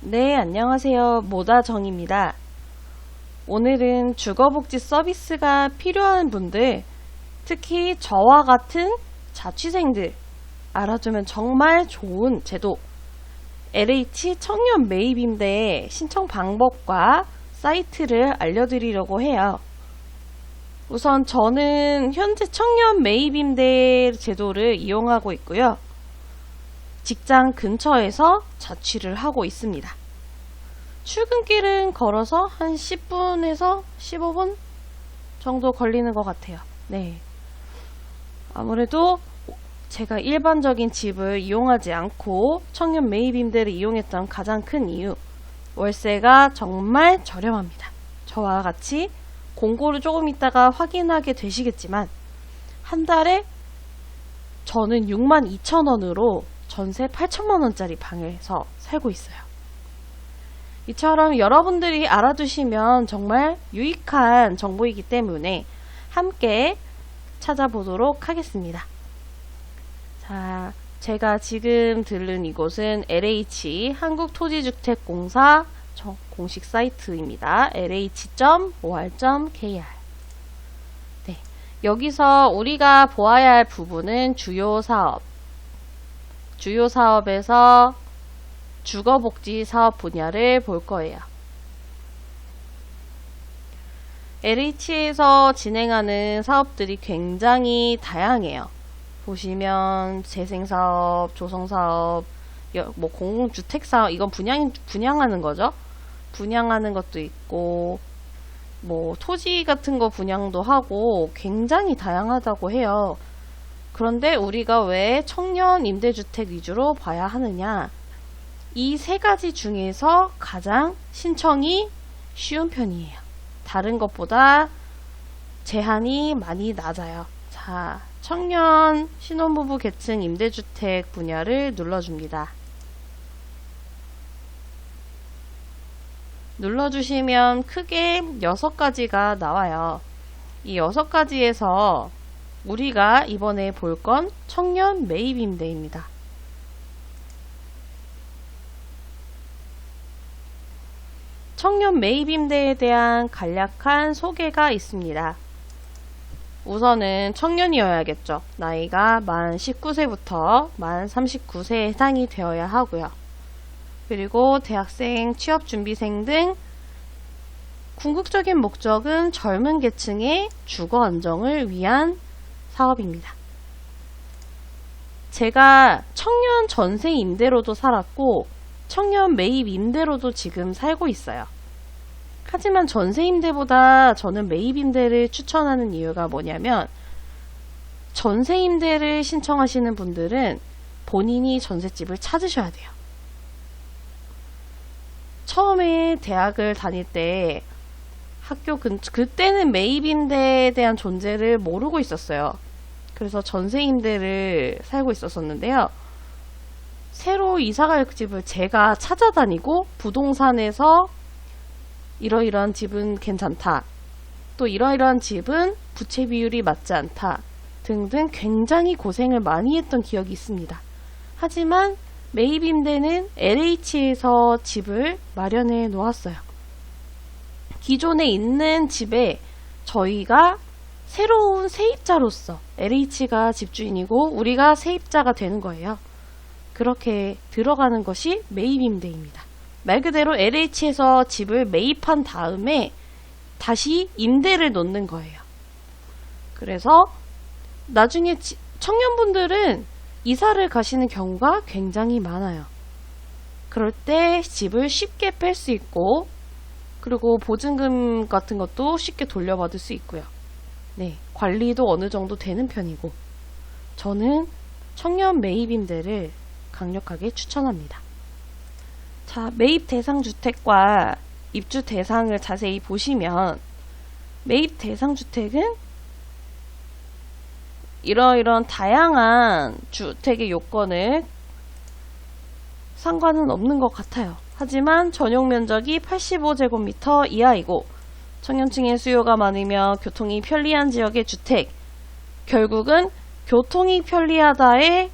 네, 안녕하세요. 모다정입니다. 오늘은 주거복지 서비스가 필요한 분들, 특히 저와 같은 자취생들, 알아두면 정말 좋은 제도, LH 청년 매입임대 신청 방법과 사이트를 알려드리려고 해요. 우선 저는 현재 청년 매입임대 제도를 이용하고 있고요. 직장 근처에서 자취를 하고 있습니다. 출근길은 걸어서 한 10분에서 15분 정도 걸리는 것 같아요. 네. 아무래도 제가 일반적인 집을 이용하지 않고 청년 매입 임대를 이용했던 가장 큰 이유. 월세가 정말 저렴합니다. 저와 같이 공고를 조금 있다가 확인하게 되시겠지만, 한 달에 저는 6만 2천 원으로 전세 8천만 원짜리 방에서 살고 있어요. 이처럼 여러분들이 알아두시면 정말 유익한 정보이기 때문에 함께 찾아보도록 하겠습니다. 자, 제가 지금 들른 이곳은 LH 한국토지주택공사 공식 사이트입니다. lh.or.kr 네, 여기서 우리가 보아야 할 부분은 주요 사업, 주요 사업에서 주거복지 사업 분야를 볼 거예요. LH에서 진행하는 사업들이 굉장히 다양해요. 보시면 재생사업, 조성사업, 뭐 공공주택사업, 이건 분양, 분양하는 거죠. 분양하는 것도 있고, 뭐 토지 같은 거 분양도 하고 굉장히 다양하다고 해요. 그런데 우리가 왜 청년 임대주택 위주로 봐야 하느냐? 이 세 가지 중에서 가장 신청이 쉬운 편이에요. 다른 것보다 제한이 많이 낮아요. 자, 청년 신혼부부 계층 임대주택 분야를 눌러줍니다. 눌러주시면 크게 6가지가 나와요. 이 6가지에서 우리가 이번에 볼 건 청년 매입 임대입니다. 청년 매입 임대에 대한 간략한 소개가 있습니다. 우선은 청년이어야겠죠. 나이가 만 19세부터 만 39세에 해당이 되어야 하고요. 그리고 대학생, 취업준비생 등 궁극적인 목적은 젊은 계층의 주거 안정을 위한 사업입니다. 제가 청년 전세 임대로도 살았고 청년 매입 임대로도 지금 살고 있어요. 하지만 전세 임대보다 저는 매입 임대를 추천하는 이유가 뭐냐면 전세 임대를 신청하시는 분들은 본인이 전셋집을 찾으셔야 돼요. 처음에 대학을 다닐 때 학교 근 그때는 매입 임대에 대한 존재를 모르고 있었어요. 그래서 전세 임대를 살고 있었었는데요. 새로 이사갈 집을 제가 찾아다니고 부동산에서 이러이러한 집은 괜찮다. 또 이러이러한 집은 부채 비율이 맞지 않다. 등등 굉장히 고생을 많이 했던 기억이 있습니다. 하지만 매입 임대는 LH에서 집을 마련해 놓았어요. 기존에 있는 집에 저희가 새로운 세입자로서 LH가 집주인이고 우리가 세입자가 되는 거예요. 그렇게 들어가는 것이 매입 임대입니다. 말 그대로 LH에서 집을 매입한 다음에 다시 임대를 놓는 거예요. 그래서 나중에 청년분들은 이사를 가시는 경우가 굉장히 많아요. 그럴 때 집을 쉽게 뺄 수 있고 그리고 보증금 같은 것도 쉽게 돌려받을 수 있고요. 네, 관리도 어느 정도 되는 편이고 저는 청년 매입 임대를 강력하게 추천합니다. 자, 매입 대상 주택과 입주 대상을 자세히 보시면 매입 대상 주택은 이러이런 다양한 주택의 요건을 상관은 없는 것 같아요. 하지만 전용 면적이 85제곱미터 이하이고 청년층의 수요가 많으며 교통이 편리한 지역의 주택 결국은 교통이 편리하다에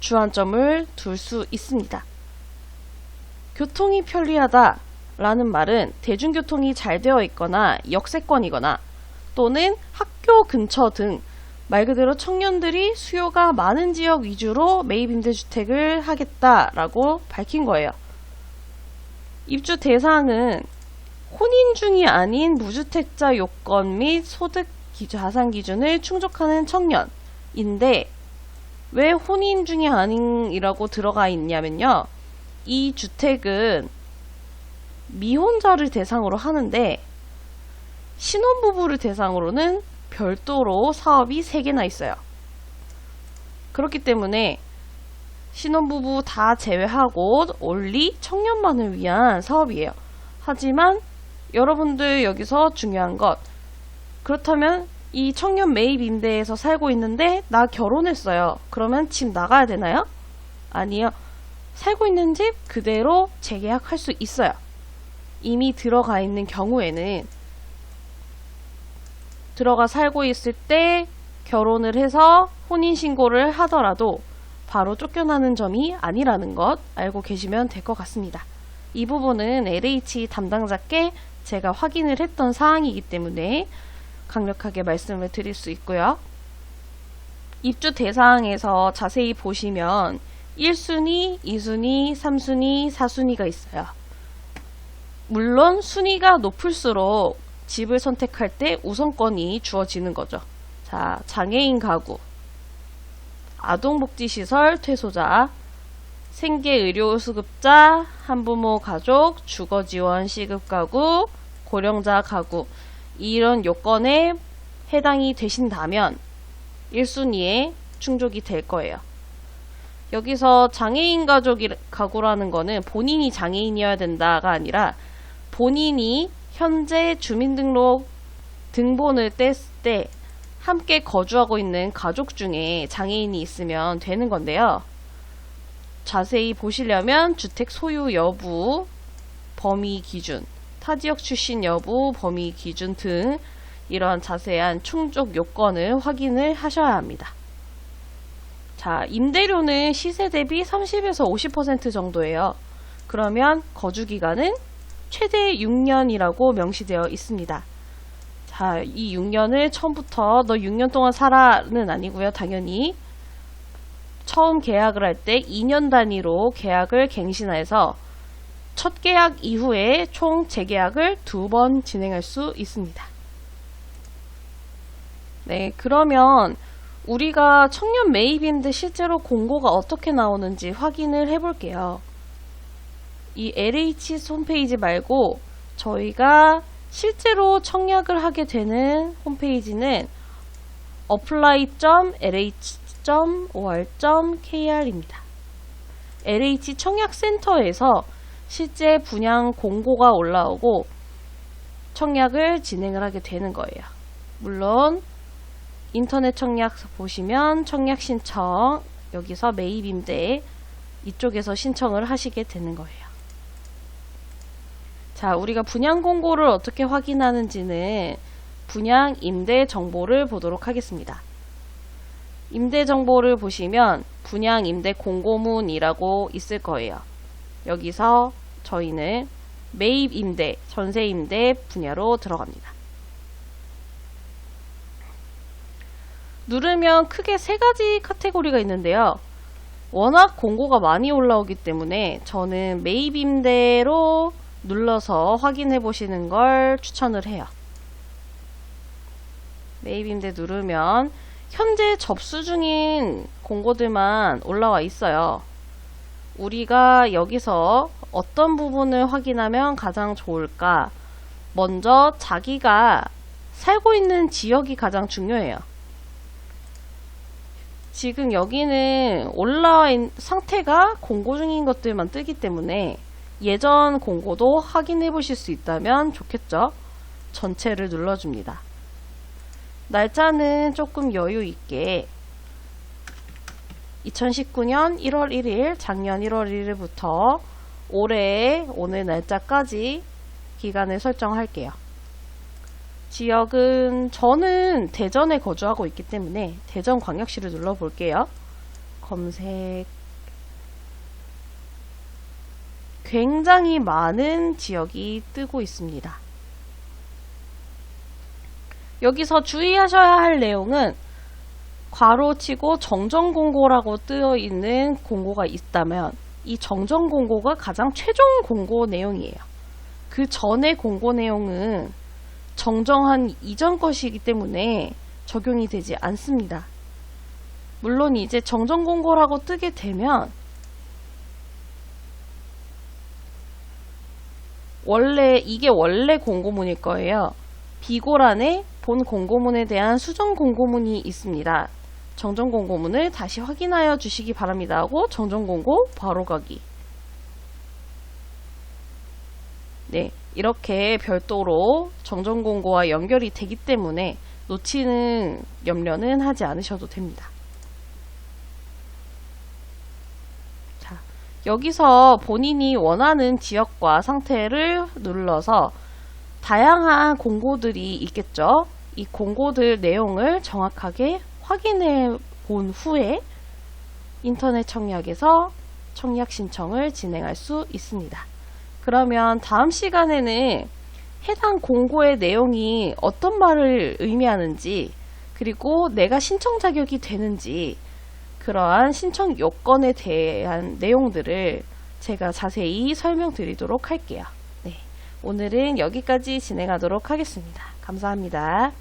주안점을 둘 수 있습니다. 교통이 편리하다 라는 말은 대중교통이 잘 되어 있거나 역세권이거나 또는 학교 근처 등 말 그대로 청년들이 수요가 많은 지역 위주로 매입 임대주택을 하겠다라고 밝힌 거예요. 입주 대상은 혼인 중이 아닌 무주택자 요건 및 소득 자산 기준을 충족하는 청년인데 왜 혼인 중이 아닌이라고 들어가 있냐면요. 이 주택은 미혼자를 대상으로 하는데 신혼부부를 대상으로는 별도로 사업이 3개나 있어요. 그렇기 때문에 신혼부부 다 제외하고 올리 청년만을 위한 사업이에요. 하지만 여러분들 여기서 중요한 것 그렇다면 이 청년 매입 임대에서 살고 있는데 나 결혼했어요. 그러면 집 나가야 되나요? 아니요. 살고 있는 집 그대로 재계약할 수 있어요. 이미 들어가 있는 경우에는 들어가 살고 있을 때 결혼을 해서 혼인신고를 하더라도 바로 쫓겨나는 점이 아니라는 것 알고 계시면 될 것 같습니다. 이 부분은 LH 담당자께 제가 확인을 했던 사항이기 때문에 강력하게 말씀을 드릴 수 있고요. 입주 대상에서 자세히 보시면 1순위, 2순위, 3순위, 4순위가 있어요. 물론 순위가 높을수록 집을 선택할 때 우선권이 주어지는 거죠. 자, 장애인 가구, 아동복지시설 퇴소자, 생계의료 수급자, 한부모 가족, 주거 지원 시급 가구, 고령자 가구 이런 요건에 해당이 되신다면 1순위에 충족이 될 거예요. 여기서 장애인 가족이 가구라는 거는 본인이 장애인이어야 된다가 아니라 본인이 현재 주민등록 등본을 뗐을 때 함께 거주하고 있는 가족 중에 장애인이 있으면 되는 건데요. 자세히 보시려면 주택 소유 여부, 범위 기준, 타 지역 출신 여부, 범위 기준 등 이런 자세한 충족 요건을 확인을 하셔야 합니다. 자, 임대료는 시세 대비 30에서 50% 정도예요. 그러면 거주 기간은 최대 6년이라고 명시되어 있습니다. 자, 이 6년을 처음부터 너 6년 동안 살아는 아니고요. 당연히 처음 계약을 할 때 2년 단위로 계약을 갱신해서 첫 계약 이후에 총 재계약을 두 번 진행할 수 있습니다. 네, 그러면 우리가 청년 매입인데 실제로 공고가 어떻게 나오는지 확인을 해볼게요. 이 LH 홈페이지 말고 저희가 실제로 청약을 하게 되는 홈페이지는 apply.lh.or.kr입니다. LH 청약센터에서 실제 분양 공고가 올라오고 청약을 진행을 하게 되는 거예요. 물론 인터넷 청약 보시면 청약 신청 여기서 매입 임대 이쪽에서 신청을 하시게 되는 거예요. 자, 우리가 분양 공고를 어떻게 확인하는지는 분양 임대 정보를 보도록 하겠습니다. 임대 정보를 보시면 분양 임대 공고문이라고 있을 거예요. 여기서 저희는 매입 임대, 전세 임대 분야로 들어갑니다. 누르면 크게 세 가지 카테고리가 있는데요. 워낙 공고가 많이 올라오기 때문에 저는 매입 임대로 눌러서 확인해 보시는 걸 추천을 해요. 매입 임대 누르면 현재 접수 중인 공고들만 올라와 있어요. 우리가 여기서 어떤 부분을 확인하면 가장 좋을까? 먼저 자기가 살고 있는 지역이 가장 중요해요. 지금 여기는 올라와 상태가 공고 중인 것들만 뜨기 때문에 예전 공고도 확인해 보실 수 있다면 좋겠죠? 전체를 눌러줍니다. 날짜는 조금 여유 있게 2019년 1월 1일, 작년 1월 1일부터 올해 오늘 날짜까지 기간을 설정할게요. 지역은 저는 대전에 거주하고 있기 때문에 대전광역시를 눌러볼게요. 검색 굉장히 많은 지역이 뜨고 있습니다. 여기서 주의하셔야 할 내용은 괄호 치고 정정 공고라고 뜨어 있는 공고가 있다면 이 정정 공고가 가장 최종 공고 내용이에요. 그 전의 공고 내용은 정정한 이전 것이기 때문에 적용이 되지 않습니다. 물론 이제 정정 공고라고 뜨게 되면 원래 이게 원래 공고문일 거예요. 비고란에 본 공고문에 대한 수정 공고문이 있습니다. 정정 공고문을 다시 확인하여 주시기 바랍니다 하고 정정 공고 바로 가기. 네, 이렇게 별도로 정정 공고와 연결이 되기 때문에 놓치는 염려는 하지 않으셔도 됩니다. 자, 여기서 본인이 원하는 지역과 상태를 눌러서 다양한 공고들이 있겠죠. 이 공고들 내용을 정확하게 확인해 본 후에 인터넷 청약에서 청약 신청을 진행할 수 있습니다. 그러면 다음 시간에는 해당 공고의 내용이 어떤 말을 의미하는지 그리고 내가 신청 자격이 되는지 그러한 신청 요건에 대한 내용들을 제가 자세히 설명드리도록 할게요. 네, 오늘은 여기까지 진행하도록 하겠습니다. 감사합니다.